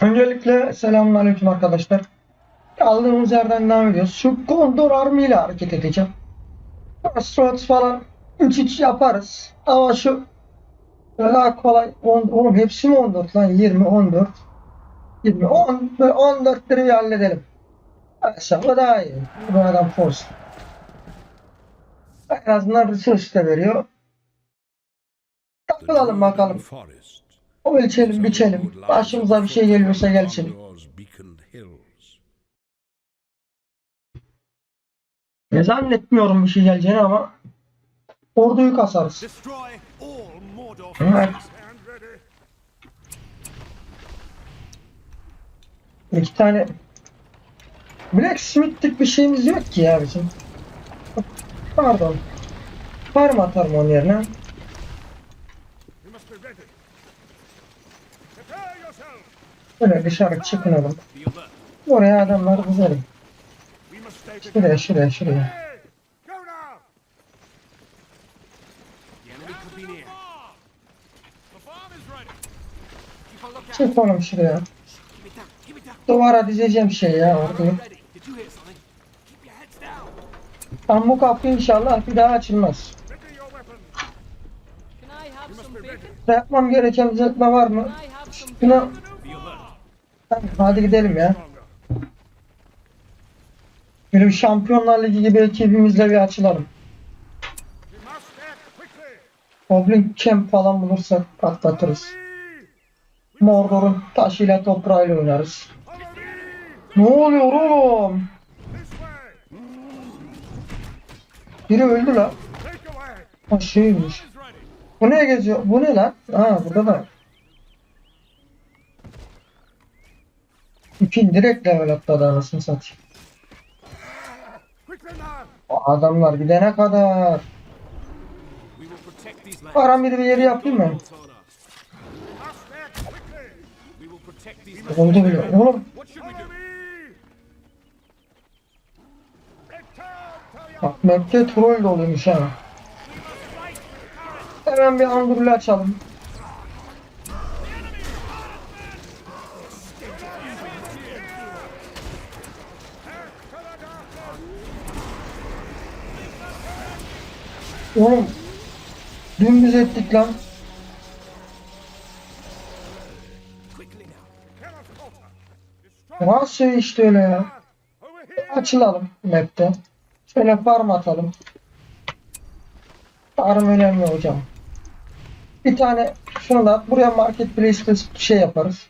Öncelikle selamünaleyküm arkadaşlar. Kaldığımız yerden devam ediyoruz. Şu Gondor Army ile hareket edeceğim. Crossroads falan 3-3 yaparız. Ama şu daha kolay. On, oğlum hepsi mi 14 lan? 20, 14. 20, 10 ve 14 lirayı halledelim. Aşağı daha iyi. Bu adam force. En azından resource de veriyor. Takılalım bakalım. Ölçelim biçelim. Başımıza bir şey geliyorsa hills. Ne zannetmiyorum bir şey geleceğini ama orduyu kasarız. Evet. İki tane Blacksmith'lik bir şeyimiz yok ki ya bizim. Pardon. Var atarım onun yerine? Böyle dışarı. Be alert. Oraya adamlar stay Şuraya şuraya şuraya. Çık oğlum şuraya. Duvara dizeceğim şey ya down. Tam bu kapı inşallah bir daha açılmaz. Yapmam gereken düzeltme var mı? Şuna... Hadi gidelim ya. Böyle bir Şampiyonlar Ligi gibi ekibimizle bir açılalım. Goblin Camp falan bulursak patlatırız. Mordor'un taşıyla toprağıyla oynarız. Ne oluyor oğlum? Biri öldü lan. Ha şeymiş. Bu ne geziyor? Bu ne lan? Ha burada da. İpin direkt level atladı anasını satayım. O adamlar gidene kadar. Param bir yeri yapayım mı? Oldu bile. Oğlum bak map'te troll doluymuş ha. Hemen bir angurlu açalım. Oğlum dümdüz ettik lan. Nasıl işte öyle ya. Açılalım map'te. Şöyle farm atalım. Farm önemli hocam. Bir tane şunu da at. Buraya marketplace bir şey yaparız.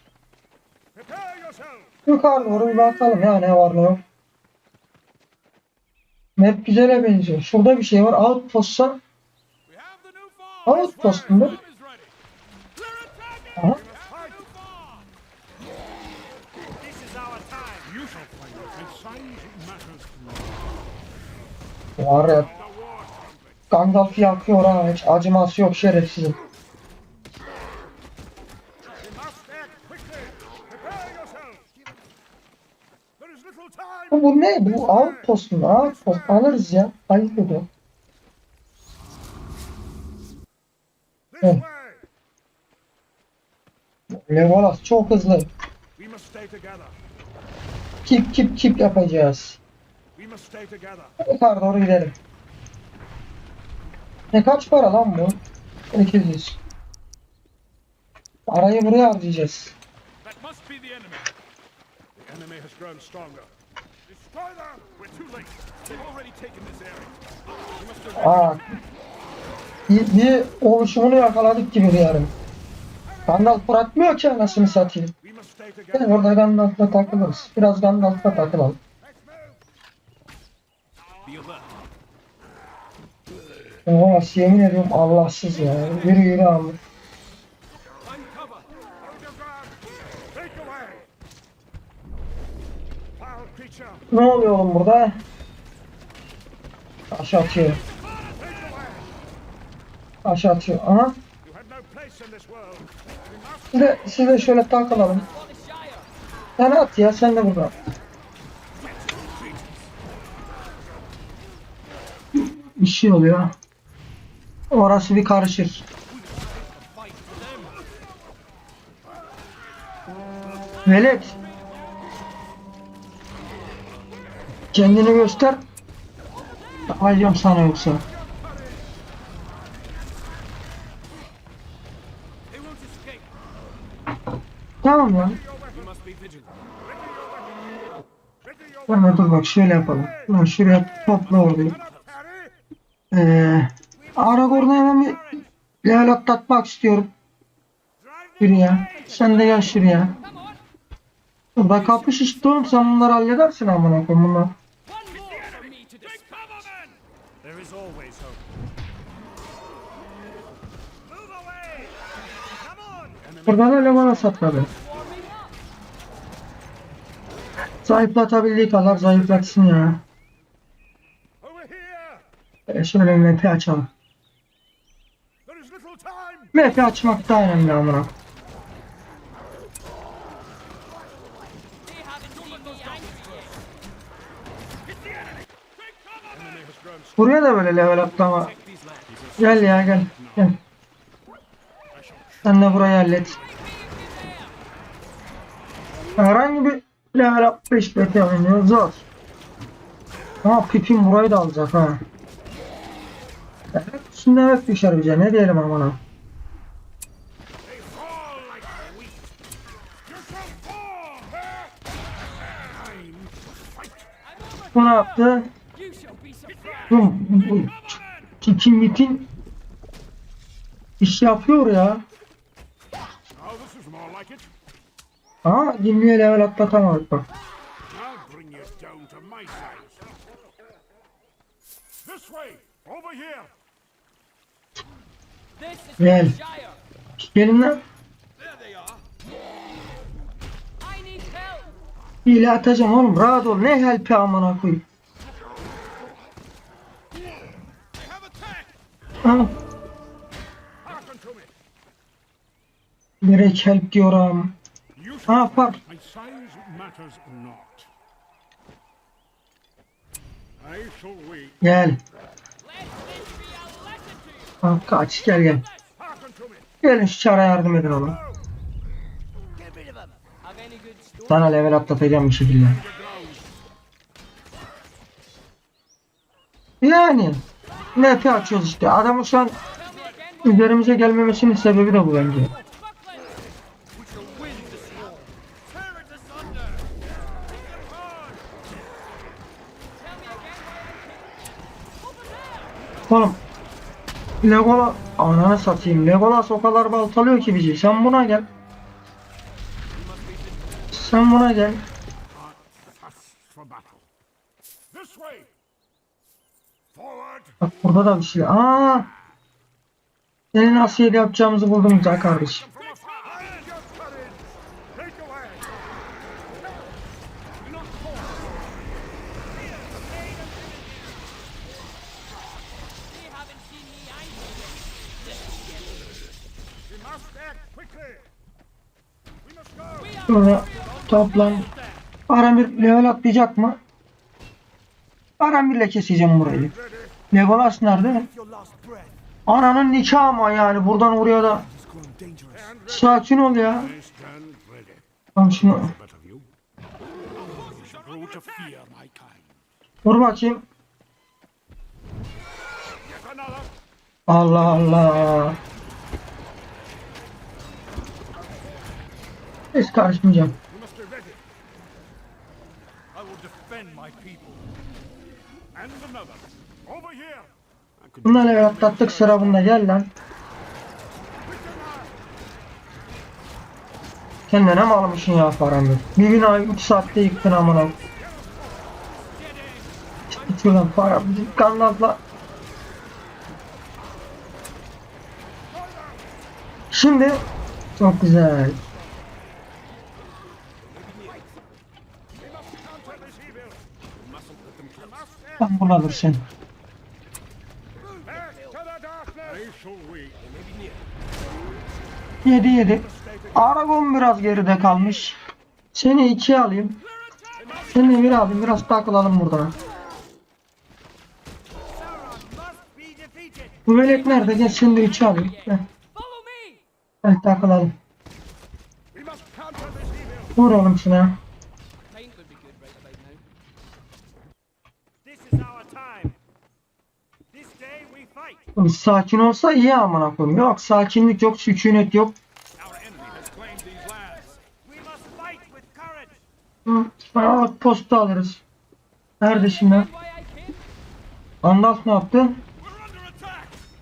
Yukarı doğru bir bakalım ya ne var ne yok. Map güzele benziyor. Şurada bir şey var. Outpost'a. Outpost mu? Aha. Var ya. Gandalf yakıyor ha hiç acıması yok şerefsizim. Bu, bu ne? Bu outpost mu? Outpost alırız ya. Ayıp ediyor. Legolas çok hızlı. Kip kip kip yapacağız. Yukarı doğru gidelim. Ne kaç para lan bu? 800. Parayı buraya harcayacağız. That must be the enemy. The enemy has grown stronger. Aa. Bir, oluşumunu yakaladık gibi yarın. Gandalf bırakmıyor ki anasını satayım. Gel orada Gandalf'la takılırız. Biraz Gandalf'la takılalım. Oha yemin ediyorum Allahsız ya. Yürü yürü abi. Ne oluyor oğlum burada? Aşağı atıyor. Aşağı atıyor. Aha. Siz de, siz de şöyle the Shire. Sen at ya sen de burada. Bir şey oluyor. Orası bir karışır. Velet. Kendini göster. Ayacağım sana yoksa. Tamam ya. Tamam dur bak şöyle yapalım. Lan şuraya topla orayı. Ee, Aragorn'a hemen bir level atlatmak istiyorum. Şuraya. Sen de gel şuraya. Burada kapış işte oğlum sen bunları halledersin amına koyayım bunlar. Come on! Burada da Legolas satmadı. Warming up. Zayıflatabildiği kadar zayıflatsın ya. E şöyle MP açalım. MP açmak da önemli amına. Buraya da böyle level atlama. Gel ya gel. Gel. Sen de burayı hallet. Herhangi bir level atlayış beti oynuyor. Zor. Ama Pipin burayı da alacak ha. Evet, Şimdi evet düşer bize. Ne diyelim amına. Bu ne yaptı? Bu, bu Pipin Mipin iş yapıyor ya. Way! Over here! This is Gel. Gelin lan. Hile atacağım oğlum. Rahat ol. Ne help'i amına koyayım. They have attacked! Ha, Hearken to me! direkt help diyorum. Ne shall wait. Gel. Let this be a lesson to you. Ha, kaç gel gel. Gelin şu çara yardım edin stories? Sana level atlatacağım bir şekilde. Yani. NP açıyoruz işte. Adamın şu an üzerimize gelmemesinin sebebi de bu bence. Oğlum. Legolas. Ananı satayım. Legolas o kadar baltalıyor ki bizi. Sen buna gel. Sen buna gel. Bak burada da bir şey. Aa. Senin nasıl yapacağımızı buldum güzel kardeşim. Toplan. Aramir level atlayacak mı? Aramir'le keseceğim burayı. Legolas nerede? Ananın nikahı ama yani buradan oraya da sakin ol ya. Tamam şunu vur bakayım. Allah Allah. Hiç karışmayacağım. Bunları atlattık sıra bunda gel lan. Kendine ne mi almışsın ya paramı? Bir binayı 3 saatte yıktın amına. Git şuradan para. Kanlatla. Şimdi çok güzel. counter this 7 7. Aragon biraz geride kalmış. Seni 2 alayım. Seni bir alayım biraz takılalım burada. Bu melek nerede? Gel seni 3 alayım. Heh. Heh takılalım. Vur oğlum şuna. Sakin olsa iyi amına koyayım. Yok sakinlik yok, sükunet yok. Aa, posta alırız. Nerede şimdi? Gandalf ne yaptı?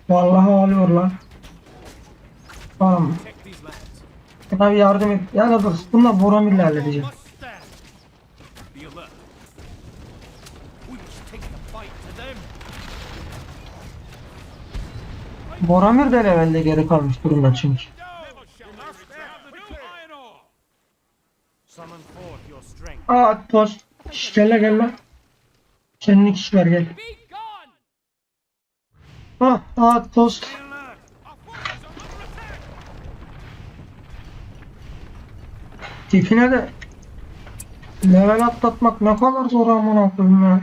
Vallahi alıyor lan. Tamam. Buna bir yardım et. Ya da dur. Bununla Boromir'le halledeceğim. Must stand. Be alert. We must take the fight to them. Boromir de levelde geri kalmış durumda çünkü. Aa post. Şş, gel lan, gel lan. Senin kişiler gel. Be gone! Ah, under attack. Tipine de level atlatmak ne kadar zor amına koyayım ya.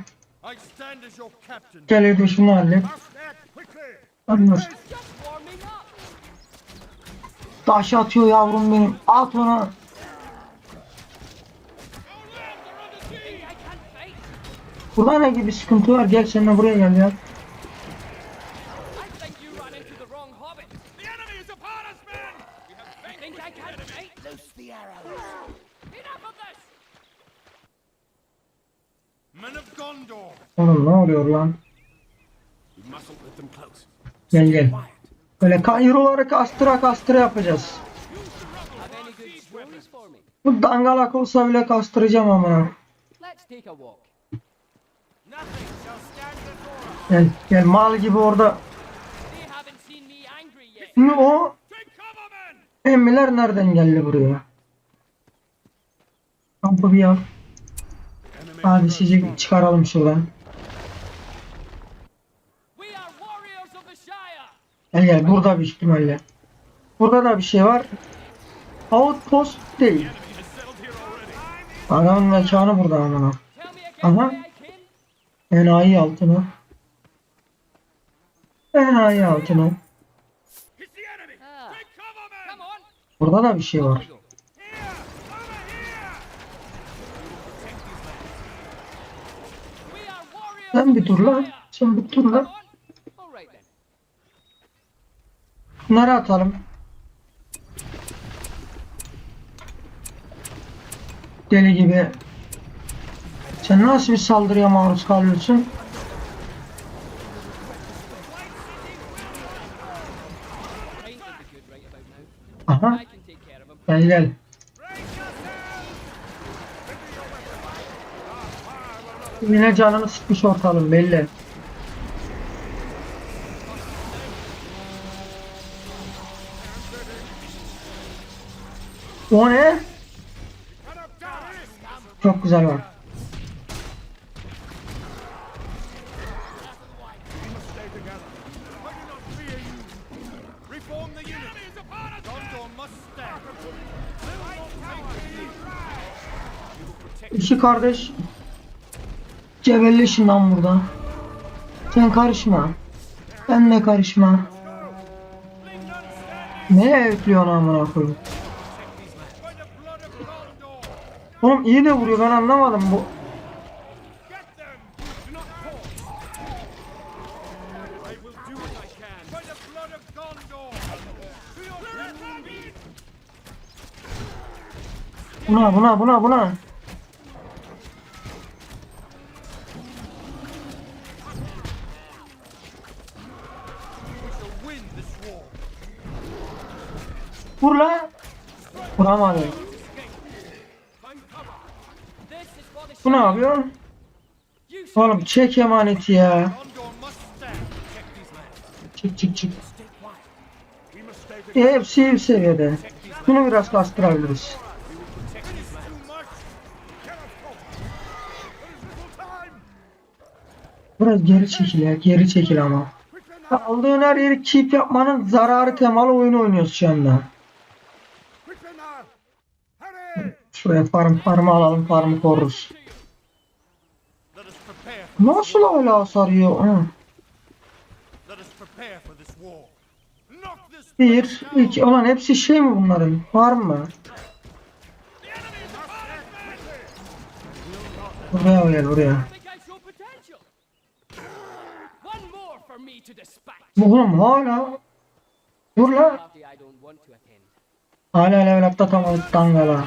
Gel hadi şunu hallet. Up! Taş atıyor yavrum benim. At fight? Burada ne gibi sıkıntı var? Gel sen de buraya gel ya. Oğlum ne oluyor lan? Gel gel. Böyle kayıroları kastıra kastıra yapacağız. Bu dangalak olsa bile kastıracağım amına. Gel gel mal gibi orada. Şimdi o emmiler nereden geldi buraya? Kampı bir. Enemy Hadi sizi çıkaralım şuradan. We are warriors of the Gel gel burada bir ihtimalle. Burada da bir şey var. Outpost değil. Adamın mekanı burada amına. Aha. Enayi altına. Enayi altına. Burada da bir şey var. Sen bir dur lan. Sen bir dur lan. Bunları atalım. Deli gibi. Sen nasıl bir saldırıya maruz kalıyorsun? Aha. Gel gel. Yine canını sıkmış ortalım belli. O ne? Çok güzel var. İki kardeş cebelleşin lan burada. Sen karışma. Ben de karışma. Ne ötlüyorsun amına koyayım? Oğlum iyi de vuruyor ben anlamadım bu. Get them. Do not pause. I will Bu ne yapıyor? Oğlum çek emaneti ya. Çık çık çık. E, hepsi iyi seviyede. Bunu biraz time. Biraz geri çekil ya. Geri çekil ama. Aldığın her yeri keep yapmanın zararı temalı oyun oynuyoruz şu anda. Şuraya farm farmı alalım farmı koruruz. Nasıl hala sarıyor? Hı. Bir, iki, ulan hepsi şey mi bunların? Var mı? Buraya gel buraya. Oğlum hala. Dur la. Party I don't want to attend. Hala level atlatamadık dangala.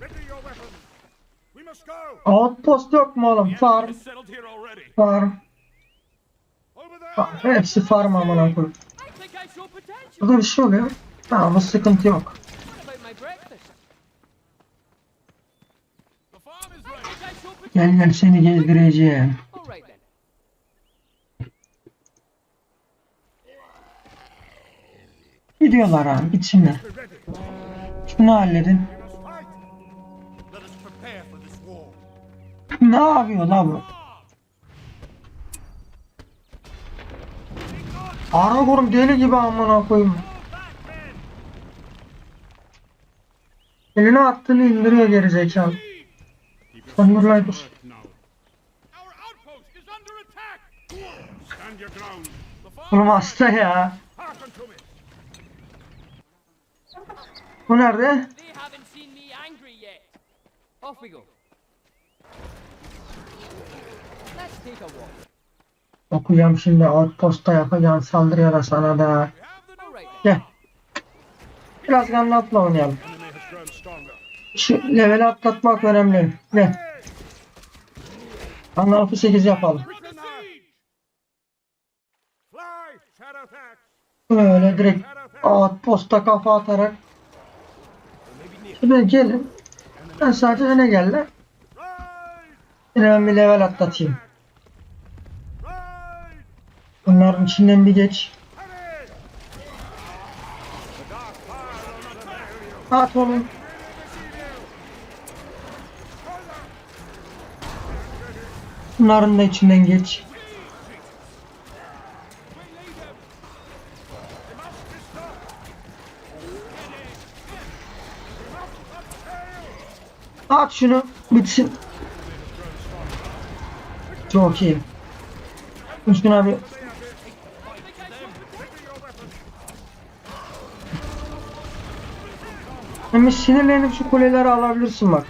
Ready your weapons. We must go. Outpost yok mu oğlum? Farm. Farm. Farm. Hepsi farm amına koyayım. Burada bir şey oluyor. Tamam bu sıkıntı yok. Gel gel seni gezdireceğim. Gidiyorlar abi. Be ready. Şunu halledin. Ne yapıyor la bu? Aragorn deli gibi amına koyayım. Eline attığını indiriyor geri zekalı. Thunderlight dur. Now. Our outpost is under attack. Stand your ground. The farm. Oğlum hasta ya. Bu nerede? Off we go. Okuyacağım şimdi outpost'ta yapacağım saldırıya da sana da. Gel. Biraz Gandalf'la oynayalım. Şu level atlatmak önemli. Gel. Gandalf'ı 8 yapalım. Böyle direkt outpost'a kafa atarak. Şimdi gelin. Ben sadece öne gel lan. Rise, Yine ben bir level atlatayım. Bunların içinden bir geç. At oğlum. Bunların da içinden geç. At şunu bitsin. Çok iyi. Üstüne abi. Ama sinirlenip şu kuleleri alabilirsin bak.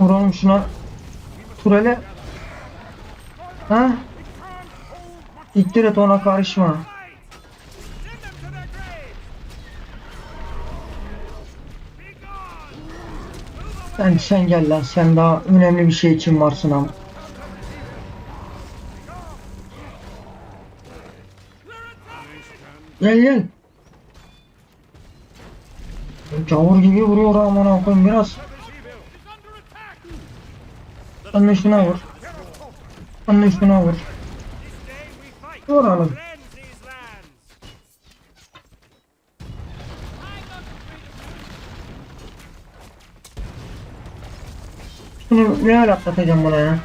Vuralım şuna. Turele. Ha? İttir et ona karışma. Sen, sen gel lan sen daha önemli bir şey için varsın ama. Gel gel. Gavur gibi vuruyor amına koyayım biraz. Sen de şuna vur. Sen de şuna vur. Vuralım. Şunu ne öyle atlatacağım buna ya.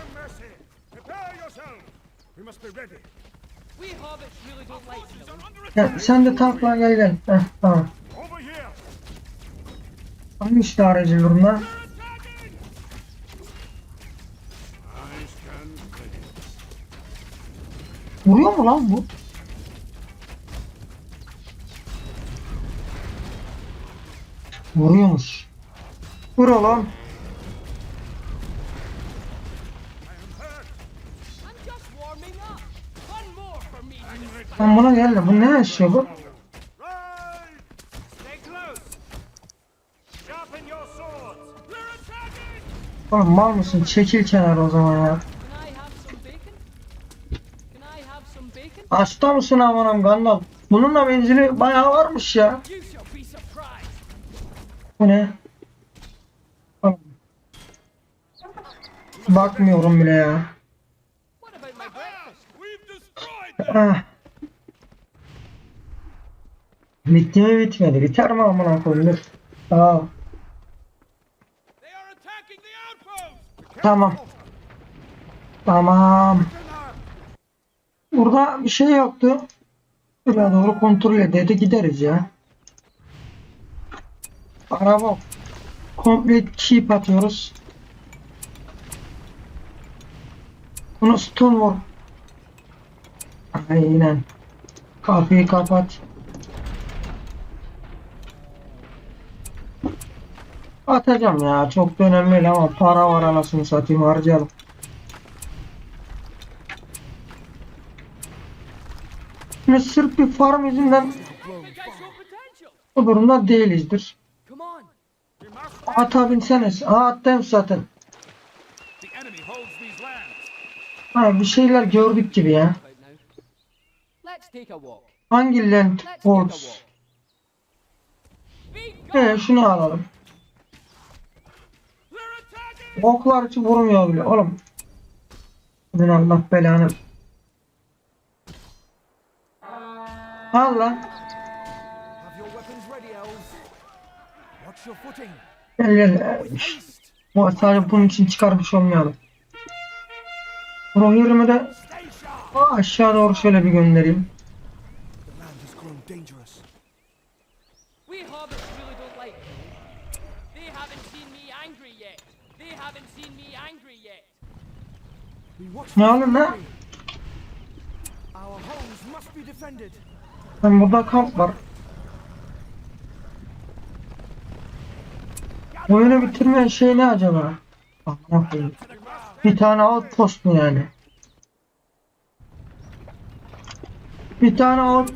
Sen de tankla gel gel. Heh, tamam. Hangi işte aracı durumda? Vuruyor mu lan bu? Vuruyormuş. Vur oğlum. Sen buna gel de bu ne yaşıyor bu? Oğlum mal mısın? Çekil kenara o zaman ya. Hasta mısın amanam Gandalf? Bunun da menzili bayağı varmış ya. Bu ne? Bakmıyorum bile ya. Ah. Bitti mi bitmedi? Biter mi amına koyayım? Dur. Tamam. Tamam. Burada bir şey yoktu. Şuraya doğru kontrol ededi gideriz ya. Araba. Complete keep atıyoruz. Bunu stun vur. Aynen. Kapıyı kapat. Atacağım ya. Çok da önemli değil ama para var anasını satayım harcayalım. Şimdi sırf bir farm yüzünden bu durumda değilizdir. Ata binseniz. Aa attım zaten. Ha, bir şeyler gördük gibi ya. Hangi land force? He şunu alalım. Oklar hiç vurmuyor bile oğlum. Senin Allah belanı. Al lan. Have your weapons ready, elves. Watch your footing. Gel gel. Bu sadece bunun için çıkarmış olmayalım. Rohirrim'i de aşağı doğru şöyle bir göndereyim. Ne oğlum lan? Ben burada kamp var. Oyunu bitirmeyen şey ne acaba? Bir tane outpost mu yani? Bir tane out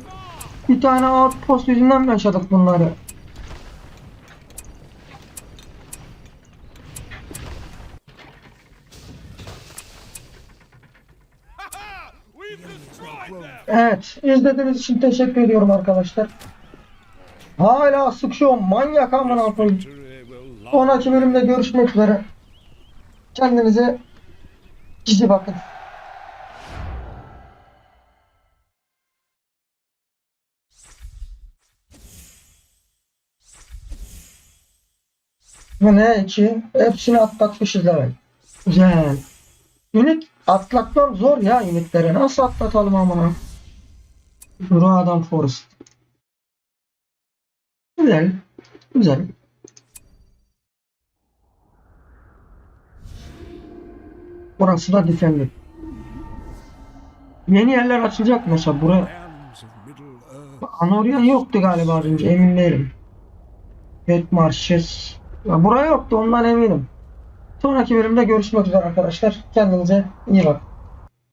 bir tane outpost yüzünden mi yaşadık bunları? Evet, izlediğiniz için teşekkür ediyorum arkadaşlar. Hala sıkıyor manyak amına koyayım. Sonraki bölümde görüşmek üzere. Kendinize iyi bakın. Bu ne iki? Hepsini atlatmışız evet. Güzel. Unit atlatmam zor ya unitleri. Nasıl atlatalım amına? Duru adam Forest. Güzel. Güzel. Burası da Defender. Yeni yerler açılacak mesela buraya. Anorian yoktu galiba az önce emin değilim. Pet Marshes. Ya buraya yoktu ondan eminim. Sonraki bölümde görüşmek üzere arkadaşlar. Kendinize iyi bakın.